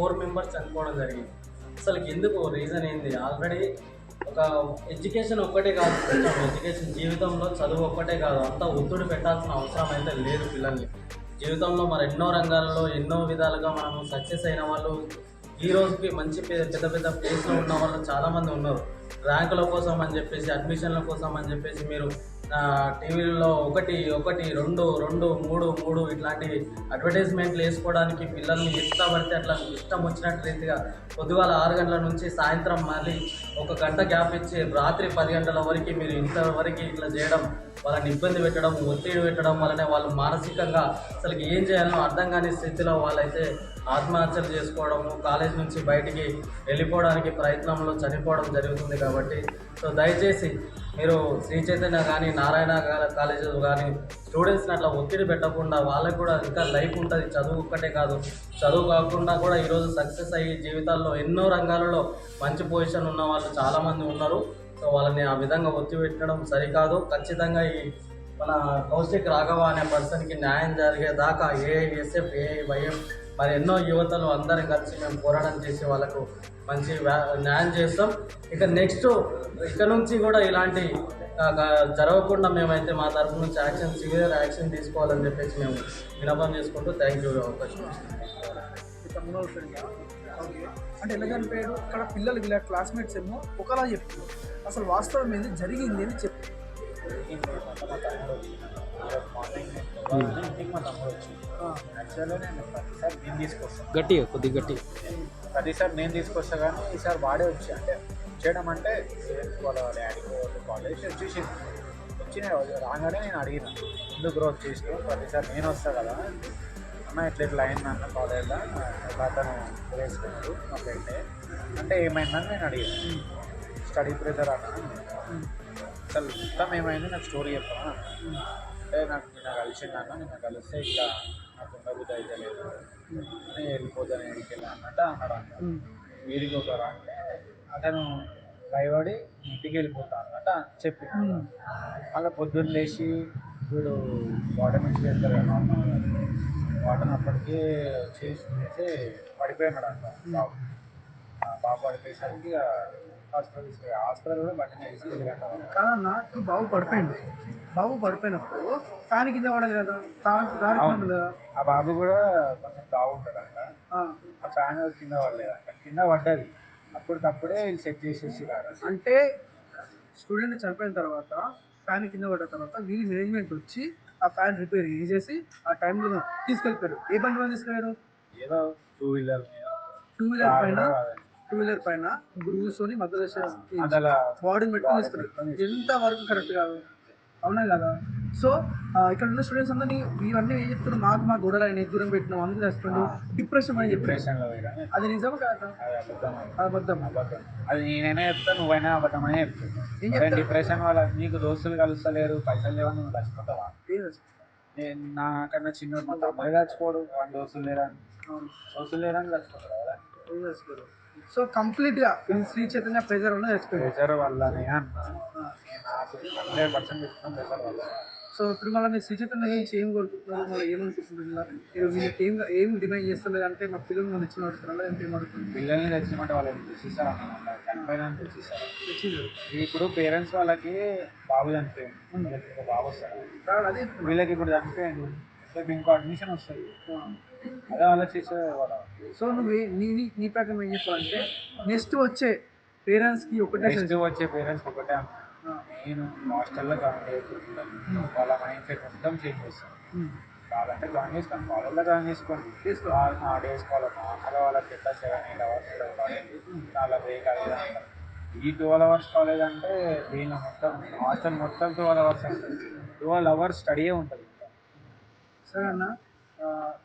Four members చనిపోవడం జరిగింది. అసలు ఎందుకు? రీజన్ ఏంది? ఆల్రెడీ ఒక ఎడ్యుకేషన్ ఒక్కటే కాదు ఎడ్యుకేషన్ జీవితంలో చదువు ఒక్కటే కాదు అంతా ఒత్తిడి పెట్టాల్సిన అవసరం అయితే లేదు పిల్లల్ని. జీవితంలో మరి ఎన్నో రంగాల్లో ఎన్నో విధాలుగా మనం సక్సెస్ అయిన వాళ్ళు ఈ రోజుకి మంచి పెద్ద పెద్ద ప్లేస్లో ఉన్న వాళ్ళు చాలామంది ఉన్నారు. ర్యాంకుల కోసం అని చెప్పేసి అడ్మిషన్ల కోసం అని చెప్పేసి మీరు టీవీలలో ఒకటి ఒకటి రెండు రెండు మూడు మూడు ఇట్లాంటి అడ్వర్టైజ్మెంట్లు వేసుకోవడానికి పిల్లల్ని ఇష్టపడితే పడితే అట్లా ఇష్టం వచ్చినట్టు రీతిగా పొద్దుగాల ఆరు గంటల నుంచి సాయంత్రం మళ్ళీ ఒక గంట గ్యాప్ ఇచ్చి రాత్రి పది గంటల వరకు మీరు ఇంతవరకు ఇట్లా చేయడం వాళ్ళని ఇబ్బంది పెట్టడం ఒత్తిడి పెట్టడం వలనే వాళ్ళు మానసికంగా అసలు ఏం చేయాలో అర్థం కాని స్థితిలో వాళ్ళైతే ఆత్మహత్యలు చేసుకోవడము కాలేజ్ నుంచి బయటికి వెళ్ళిపోవడానికి ప్రయత్నంలో చనిపోవడం జరుగుతుంది కాబట్టి. సో దయచేసి మీరు శ్రీ చైతన్య కానీ నారాయణ కాలేజ్ కానీ స్టూడెంట్స్ని అట్లా ఒత్తిడి పెట్టకుండా వాళ్ళకి కూడా ఇంకా లైఫ్ ఉంటుంది. చదువు ఒక్కటే కాదు. చదువు కాకుండా కూడా ఈరోజు సక్సెస్ అయ్యి జీవితాల్లో ఎన్నో రంగాలలో మంచి పొజిషన్ ఉన్న వాళ్ళు చాలామంది ఉన్నారు. సో వాళ్ళని ఆ విధంగా ఒత్తి పెట్టడం సరికాదు. ఖచ్చితంగా ఈ మన కౌశిక్ రాఘవ అనే పర్సన్కి న్యాయం జరిగేదాకా ఏఐఎస్ఎఫ్ ఏఐవైఎఫ్ మరి ఎన్నో యువతలు అందరం కలిసి మేము పోరాటం చేసి వాళ్ళకు మంచి న్యాయం చేస్తాం. ఇక నెక్స్ట్ ఇక నుంచి కూడా ఇలాంటి జరగకుండా మేమైతే మా తరఫు నుంచి యాక్షన్ సివియర్ యాక్షన్ తీసుకోవాలని చెప్పేసి మేము వినపం చేసుకుంటూ థ్యాంక్ యూ అవకాశం అంటే ఎలా చనిపోయాడు ఇక్కడ పిల్లలు వీళ్ళ క్లాస్మేట్స్ ఏమో ఒకలా చెప్తున్నారు. అసలు వాస్తవం ఏంది? జరిగింది అని చెప్పు. తీసుకొస్తాను గట్టిగా కొద్దిగా గట్టిగా ప్రతిసారి నేను తీసుకొస్తా కానీ ఈసారి వాడే వచ్చి అంటే చేయడం అంటే వాళ్ళ డాడీ కాలేజ్ వచ్చేసి వచ్చి రాగానే నేను అడిగిన ఎందుకు గ్రోత్ చేసిన ప్రతిసారి నేను వస్తా కదా. అన్న ఇట్లా ఇట్లా అయింది అన్న కాలేజ్లో. అతను వేసుకున్నాడు మా ఫ్రెండే. అంటే ఏమైందని నేను అడిగాను. స్టడీ ప్రెజర్ అన్న అసలు మొత్తం ఏమైంది? నాకు స్టోరీ చెప్పాను? అంటే నాకు నిన్న కలిసిందన్న నిన్న కలిస్తే ఇట్లా నాకు ఉండబుద్ధి అయితే లేదు నేను వెళ్ళిపోతాను ఎక్కడికి వెళ్ళానంట అన్నాడు అన్న వీరికి ఒక అంటే అతను భయపడి ఇంటికి వెళ్ళిపోతాను అన్నట్టు చెప్పి అలా పొద్దున్న లేచి వీడు వాటర్ నుంచి వెళ్తారు కదా వాటర్ అప్పటికే చేసి పడిపోయినాడు అంట బాబు బాబు పడిపోయేసరికి కాదన్న ఇప్పుడు బాబు పడిపోయింది. బాబు పడిపోయినప్పుడు ఫ్యాన్ కింద పడదు కదా? తా- దారి అవును. ఉంది కదా? ఆ బాబు కూడా కొంచెం బాగుంటాడంట. ఆ, ఫ్యాన్ కింద పడలేదంట. కింద పడ్డది. అప్పటికప్పుడే వీళ్ళు సెట్ చేసేసి అంటే స్టూడెంట్ చనిపోయిన తర్వాత ఫ్యాన్ కింద పడ్డ తర్వాత వీళ్ళు మేనేజ్మెంట్ వచ్చి ఆ ఫ్యాన్ రిపేర్ చేసేసి ఆ టైంలో తీసుకెళ్ళిపోయారు. ఏ బండి తీసుకెళ్ళారు? ఏదో టూ వీలర్ టూ వీలర్ పైన టూ వీలర్ పైన కూర్చొని మధ్య అందులో బాడీని పెట్టుకొని తీసుకెళ్ళారు ఎంత వరకు కరెక్ట్ కాదు అవునా కదా? సో ఇక్కడ ఉన్న స్టూడెంట్స్ అందరినీ ఇవన్నీ ఏం చెప్తారు మాకు మా గొడవలు అయినాయి దూరం పెట్టినాం అందరూ చేస్తుండ్రు డిప్రెషన్ అని పోయినా అది నిజం కాదు? అది అబద్ధం. అది అబద్ధం. అబద్ధం. నేనైనా చెప్తా నువ్వైనా అబద్ధమనే ఏం చెప్తాను? డిప్రెషన్ వల్ల నీకు దోస్తులు కలుస్తలేరు పైసలు లేవు నువ్వు? నేను నాకన్నా చిన్న చచ్చిపోడు వాడు దోస్తులు లేరని. అవును. దోస్తులు లేరని చచ్చిపోతాడు కదా. సో కంప్లీట్గా ఇది శ్రీ చైతన్య ప్రెజర్ ఉన్న ఎక్స్పీరియన్స్ ప్రెజర్ వల్లనే హండ్రెడ్ పర్సెంట్ చెప్తున్నాను ప్రెజర్ వల్ల. సో ఇప్పుడు మళ్ళీ మీరు శ్రీ చైతన్య నుంచి ఏం కోరుకుంటున్నారు? మళ్ళీ ఏమనుకుంటున్నారు? మీరు ఏం ఏం డిమాండ్ చేస్తున్నారు? అంటే మా పిల్లలు మనం ఇచ్చిన అడుగుతున్నారు ఎంత ఏమడుగుతున్నారు పిల్లల్ని తెచ్చినట్టు వాళ్ళని తెచ్చిస్తారు అన్నమాట చనిపోయిన తెచ్చిస్తారు. ఇప్పుడు పేరెంట్స్ వాళ్ళకి బాబు చనిపోయింది బాబు వస్తాడు. అదే. వీళ్ళకి ఇప్పుడు చనిపోయింది రేపు ఇంకో అడ్మిషన్ వస్తుంది. అదే ఆలోచిస్తే వాళ్ళ సో నువ్వు నీ నీ- ప్రకారం ఏం చెప్పాలంటే నెక్స్ట్ వచ్చే పేరెంట్స్కి ఒకటే నెక్స్ట్ వచ్చే పేరెంట్స్ ఒకటే. నేను హాస్టల్లో జాయిన్ చేసుకుంటాను వాళ్ళ మైండ్ సెట్ మొత్తం చేంజ్ చేస్తాను. కావాలంటే జాయిన్ చేసుకోండి. కాలేజ్లో జాయిన్ చేసుకోండి. చేసుకో. ఆ- డేస్ కాలేజ్ అలా వాళ్ళకి ఎట్లా సెవెన్ ఎయిట్ అవర్స్ చాలా బ్రేక్ అంటారు. ఈ ట్వెల్వ్ అవర్స్ కాలేజ్ అంటే దీనిలో మొత్తం హాస్టల్ మొత్తం ట్వెల్వ్ అవర్స్ ఉంటుంది ట్వెల్వ్ అవర్స్ స్టడీయే ఉంటుంది. సరే అన్న ఆ,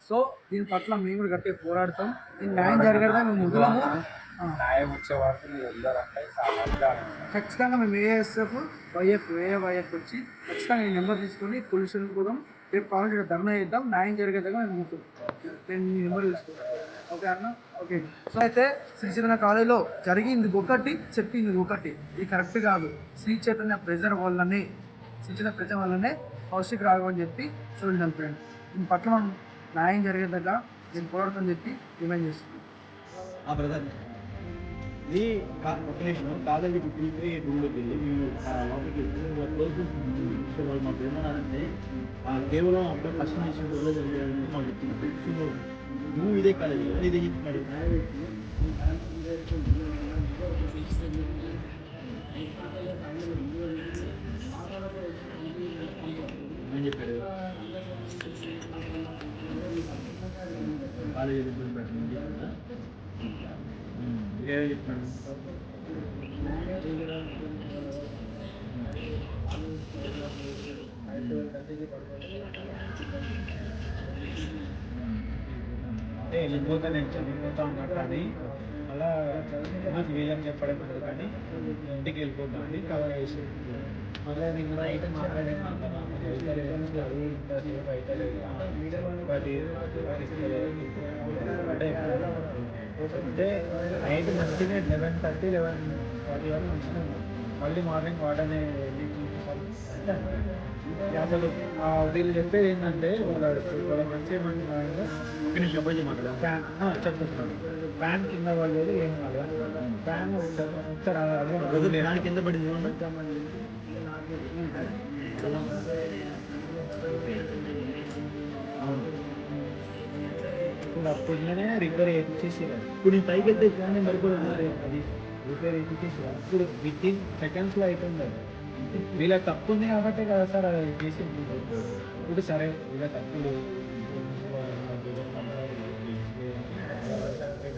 సో దీని పట్ల మేము కూడా గట్టిగా పోరాడతాం. దీని న్యాయం జరగదా మేము న్యాయం వచ్చే వరకు ఇదాలి. ఖచ్చితంగా మేము ఏఎస్ఎఫ్ వైఎఫ్ ఏవైఎఫ్ వచ్చి ఖచ్చితంగా ఈ నెంబర్ తీసుకొని పొల్యూషన్ పోదాం రేపు కావాలంటే ధర్నా చేద్దాం. న్యాయం జరిగేదాకా మేము ముందుకు నేను మీ నెంబర్ తీసుకుంటాను. ఓకే అన్న? ఓకే. సో అయితే శ్రీ చైతన్య కాలేజీలో జరిగింది ఒకటి చెప్పింది ఒకటి. ఇది కరెక్ట్ కాదు. శ్రీ చైతన్య ప్రెజర్ వల్లనే శ్రీ చైతన్య ప్రెజర్ వల్లనే హౌస్కి రావని అని చెప్పి చూడండి ఫ్రెండ్ దీని పట్ల మనం న్యాయం జరిగేదాకా నేను పోరాడతామని చెప్పి డిమాండ్ చేస్తున్నాను ఆ బ్రదర్ ఇది కా- ఒక నిమిషం. కాలేజీకి ఆ వాళ్ళు మాకు ఏమన్నారంటే కేవలం ఫస్ట్ మాకు చెప్తున్నారు. సో నువ్వు ఇదే కాలేజీ ఇదే చెప్తున్నాడు. ఏం చెప్పాడు కాలేజీ ఇబ్బంది పెట్టండి. చెప్పాడు అంటే నేను చనిపోతా ఉన్నా కానీ అలా నాకు వీళ్ళని చెప్పడం కానీ ఇంటికి వెళ్ళిపోతా అని కవర్ చేసి మళ్ళీ నిన్న మాట్లాడాను అంటే అంటే నైట్ మంచిగా లెవెన్ థర్టీ లెవెన్ ఫార్టీ వరకు మంచిగా. మళ్ళీ మార్నింగ్ వాడనే వెళ్ళి అసలు వీళ్ళు చెప్పేది ఏంటంటే వాళ్ళ వాళ్ళ మంచి ఏమంటున్నారంటే నిమిషం అబ్బాయి మాట్లాడాలి ఫ్యాన్ చెప్తున్నాను. ఫ్యాన్ కింద పడలేదు ఏం కాలేదు ఫ్యాన్ ఫ్యాన్ కింద పడింది ఇప్పుడు అప్పుడునే రిపేర్ చేసేసారు. ఇప్పుడు నేను పైకి వెళ్తే ఫ్యాన్ పడిపోతుంది అది రిపేర్ చేసేసారు. ఇప్పుడు విత్ ఇన్ సెకండ్స్లో అయిపోయింది అది. వీళ్ళ తప్పు ఉంది కాబట్టి కదా సార్ అది చేసి ఇప్పుడు సరే వీళ్ళ తప్పు లేదు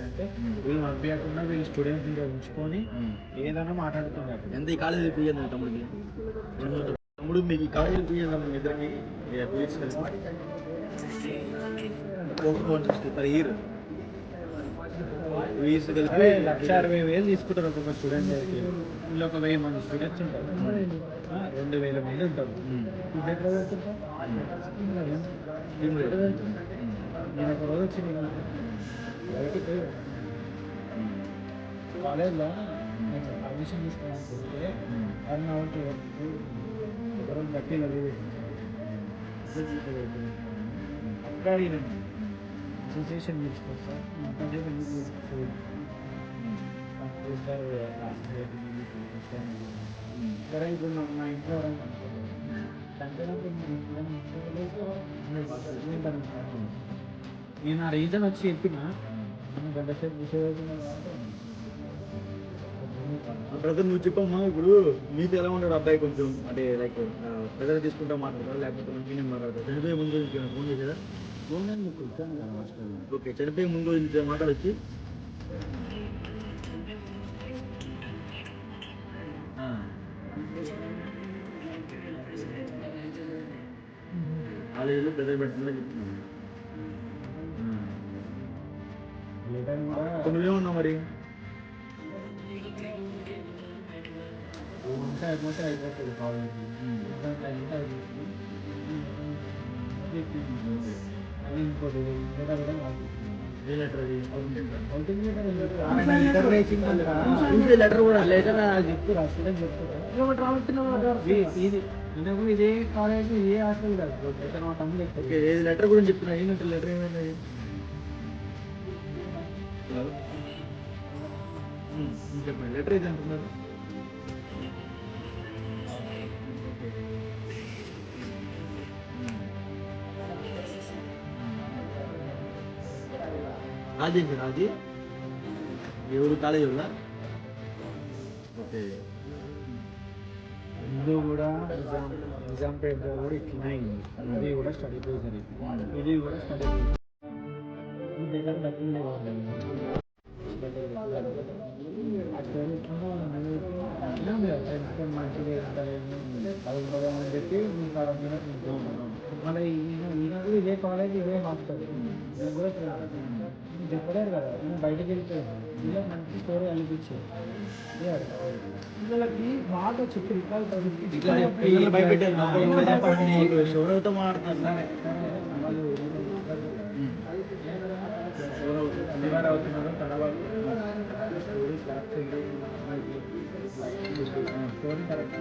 అంటే వీళ్ళు పంపించకుండా వీళ్ళు స్టూడెంట్స్ ఉంచుకొని ఏదైనా మాట్లాడుతున్నారు. ఎంత ఈ కాలేజీ ఎంత తమ్ముడికి? తమ్ముడు మీకు ఈ కాలేజీ ఎంత మీ ఇద్దరికి పర్ ఇయర్. లక్ష అరవై వేలు తీసుకుంటారు ఒక్కొక్క స్టూడెంట్ దగ్గరికి. వీళ్ళు ఒక వెయ్యి మంది స్టూడెంట్స్ ఉంటారు. రెండు వేల మంది ఉంటారు? నేను ఒక రోజు వచ్చి నేను బయటికి కాలేజ్లో నేను పర్మిషన్ తీసుకున్నాను చెప్తే వన్ అవర్ టూ ఎవరో గట్టి అక్కడ అడిగినాను అసోసియేషన్ తీసుకొస్తా. అంటే ఎందుకు తీసుకొస్తాను సార్ సరే ఇప్పుడు మీ ఇంట్లో. నేను ఆ రీజన్ వచ్చి చెప్పిన మనం గంట సేపు కూర్చోబెట్టిన బ్రదర్ నువ్వు చెప్పమ్మా ఇప్పుడు మీతో ఎలా ఉన్నాడు అబ్బాయి కొంచెం? అంటే లైక్ ప్రజలు తీసుకుంటా మాట్లాడతారు లేకపోతే మంచిగానే మాట్లాడతారు చనిపోయే ముందు ఫోన్ చేసేదా ఫోన్ ఓకే చనిపోయే ముందు మాట్లాడొచ్చి. కాలేజీలో ప్రెజర్ పెడుతుందని చెప్తున్నాను. నువ్వేమన్నావు మరి? అయిపోతే అయిపోతుంది కాలేజ్. ఇంకోటి లెటర్ కూడా. లెటర్ చెప్తురా స్టూడెంట్ చెప్తురా ఇది అంటే ఇదే కాలేజ్ ఇదే హాస్టల్ కాదు లెటర్ మా తమ్ముడు ఓకే ఏది లెటర్ గురించి చెప్తున్నా ఏంటంటే లెటర్ ఏమైంది? చెప్పండి లెటర్ ఏది అంటున్నారు? రాజీ రాజీ? ఎవరు కాలేజీ వాళ్ళ? ఓకే. ముందు కూడా నిజాం నిజాంపేట కూడా ఇట్లా అయింది అది కూడా స్టడీ పోయింది ఇది కూడా స్టడీ పోయింది ఈ దగ్గర డబ్బులు లేవు ఆ స్టోరీ ఇట్లా అట్లా ఫ్రెండ్స్ మంచిగా చదువుకోవాలని చెప్పి మీకు ఆడ మళ్ళీ ఈయన ఈయన కూడా ఇదే కాలేజ్ ఇదే హాస్టల్ నేను కూడా నేను చెప్పలేరు కదా నేను బయటకు వెళ్ళిపోయాను ఇలా మంచి స్టోరీ అనిపించేది. పిల్లలకి బాగా చెప్పి ఎవరితో మాట్లాడుతున్నారు స్టోరీ కరెక్ట్